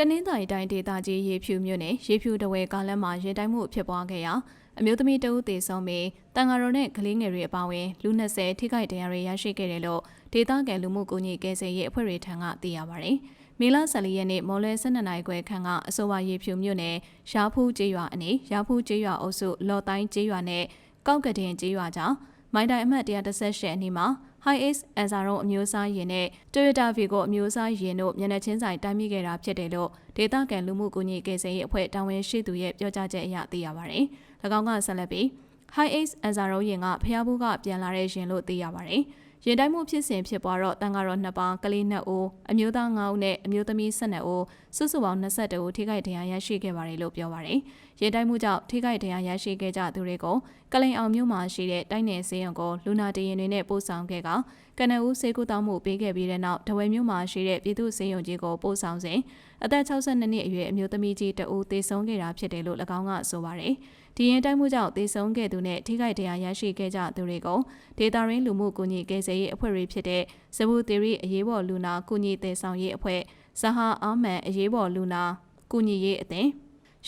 တနင်္သာရီတိုင်းဒေသကြီးရေဖြူမြို့နယ်ရေဖြူတဝဲကားလမ်းမှာရင်တိုင်းမှုဖြစ်ပွားခဲ့ရာအမျိုးသမီးတဦးသေဆုံးပြီးတန်ဃာတော်နဲ့ကလေးငယ်တွေအပါအဝင်လူ20ထိခိုက်ဒဏ်ရာတွေရရှိခဲ့တယ်လို့ဒေသခံလူမှုကူညီကယ်ဆယ်ရေးအဖွဲ့တွေထံကသိရပါဗျ။မေလ14ရက်နေ့မော်လဲ12နိုင်ခွဲခန့်ကအဆိုပါရေဖြူမြို့နယ်ရာဖူးကျေးရွာအနီးရာဖူးကျေးရွာအုပ်စုလော်တိုင်းကျေးရွာနဲ့ကောက်ကဒင်ကျေးရွာကြောင့် မိုင်းတိုင်အမှတ်138အနီးမှာ High Ace အန်ဇာရုံအမျိုးအစားယာဉ်နဲ့ Toyota Vigo အမျိုးအစားယာဉ်တို့မျက်နှာချင်းဆိုင်တိုက်မိခဲ့တာဖြစ်တယ်လို့ဒေသခံလူမှုကူညီကယ်ဆယ်ရေးအဖွဲ့တာဝန်ရှိသူရဲ့ပြောကြားချက်အရသိရပါတယ်။၎င်းကဆက်လက်ပြီး High Ace အန်ဇာရုံယာဉ်ကဖျားဘူးကပြန်လာတဲ့ယာဉ်လို့သိရပါတယ်။ရင်တိုင်းမှုဖြစ်စဉ်ဖြစ်ပွားတော့တန်ဃာတော်နှစ်ပါးကလေးနှစ်ဦးအမျိုးသား9ဦးနဲ့အမျိုးသမီး12ဦးစုစုပေါင်း22ဦးထိခိုက်ဒဏ်ရာရရှိခဲ့ပါတယ်လို့ပြောပါတယ်။ရင်တိုင်းမှုကြောင့်ထိခိုက်ဒဏ်ရာရရှိခဲ့ကြသူတွေကိုကလိန်အောင်မြို့မှာရှိတဲ့တိုင်းနယ်စေယုံကိုလူနာတရင်တွေနဲ့ပို့ဆောင်ခဲ့ကကနဦးစေကူတောင်းမှုပေးခဲ့ပြီးတဲ့နောက်ဒဝဲမြို့မှာရှိတဲ့ပြည်သူ့စေယုံကြီးကိုပို့ဆောင်စဉ်အသက်62နှစ်အရွယ်အမျိုးသမီးကြီးတဦးသေဆုံးခဲ့တာဖြစ်တယ်လို့၎င်းကဆိုပါတယ်။ဒီရင်တိုင်းမှုကြောင့်သေဆုံးခဲ့သူနဲ့ထိခိုက်ဒဏ်ရာရရှိခဲ့ကြသူတွေကိုဒေတာရင်းလူမှုကူညီကယ်ဆယ်ရေးအဖွဲ့တွေဖြစ်တဲ့ဇဘူသီရီအရေးပေါ်လူနာကူညီတည်ဆောင်ရေးအဖွဲ့ဇဟာအာမန်အရေးပေါ်လူနာကူညီရေးအသင်း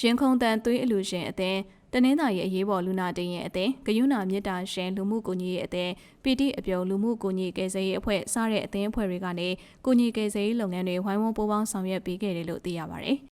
ရင်ခုံတန်သွေးအလူရှင်အသင်း တနင်္သာရီအရေးပေါ်လူနာတင်ရင်အသင်းဂယုဏမြစ်တာရှင်လူမှုကူညီရေးအသင်းပီတိအပြုံလူမှုကူညီကယ်ဆယ်ရေးအဖွဲ့စတဲ့အသင်းအဖွဲ့တွေကနေကူညီကယ်ဆယ်ရေးလုပ်ငန်းတွေဝိုင်းဝန်းပူးပေါင်းဆောင်ရွက်ပေးခဲ့တယ်လို့သိရပါတယ်။